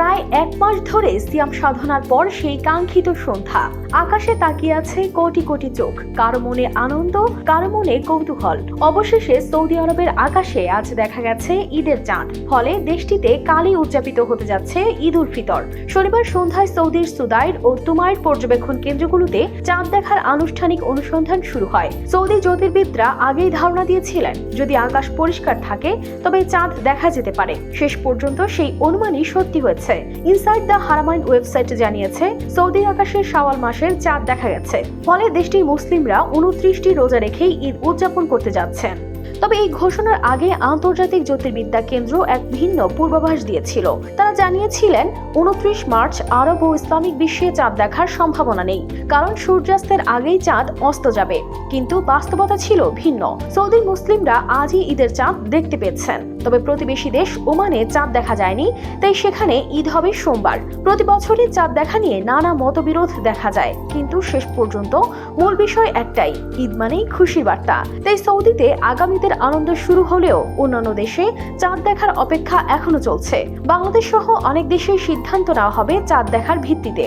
প্রায় এক মাস ধরে সিয়াম সাধনার পর সেই কাঙ্ক্ষিত সন্ধ্যা। আকাশে তাকিয়ে আছে কোটি কোটি চোখ, কারও মনে আনন্দ, কারও মনে কৌতূহল। অবশেষে সৌদি আরবের আকাশে আজ দেখা গেছে ঈদের চাঁদ, ফলে দেশটিতে কালই উদযাপিত হতে যাচ্ছে ঈদ উল ফিতর। শনিবার সন্ধ্যায় সৌদির সুদাইর ও তুমাইর পর্যবেক্ষণ কেন্দ্রগুলোতে চাঁদ দেখার আনুষ্ঠানিক অনুসন্ধান শুরু হয়। সৌদি জ্যোতির্বিদরা আগেই ধারণা দিয়েছিলেন, যদি আকাশ পরিষ্কার থাকে, তবে চাঁদ দেখা যেতে পারে। শেষ পর্যন্ত সেই অনুমানই সত্যি হয়েছে। ইনসাইড দ্য হারামাইন ওয়েবসাইটে জানিয়েছে, সৌদি আকাশে শাওয়াল মাসের চাঁদ দেখা গেছে। ফলে দেশটির মুসলিমরা উনত্রিশটি রোজা রেখেই ঈদ উদযাপন করতে যাচ্ছেন। তবে এই ঘোষণার আগে আন্তর্জাতিক জ্যোতির্বিদ্যা কেন্দ্র এক ভিন্ন পূর্বাভাস দিয়েছিল। তারা জানিয়েছিলেন, উনত্রিশ মার্চ আরব ও ইসলামিক বিশ্বে চাঁদ দেখার সম্ভাবনা নেই, কারণ সূর্যাস্তের আগেই চাঁদ অস্ত যাবে। কিন্তু বাস্তবতা ছিল ভিন্ন। সৌদি মুসলিমরা আজই ঈদের চাঁদ দেখতে পেয়েছেন। তবে প্রতিবেশী দেশ ওমানে চাঁদ দেখা যায়নি, তাই সেখানে ঈদ হবে সোমবার। প্রতি বছরই চাঁদ দেখা নিয়ে নানা মতবিরোধ দেখা যায়। কিন্তু শেষ পর্যন্ত মূল বিষয় একটাই, ঈদ মানেই খুশির বার্তা। তাই সৌদিতে আগামীদের আনন্দ শুরু হলেও অন্যান্য দেশে চাঁদ দেখার অপেক্ষা এখনও চলছে। বাংলাদেশ সহ অনেক দেশে সিদ্ধান্ত নেওয়া হবে চাঁদ দেখার ভিত্তিতে।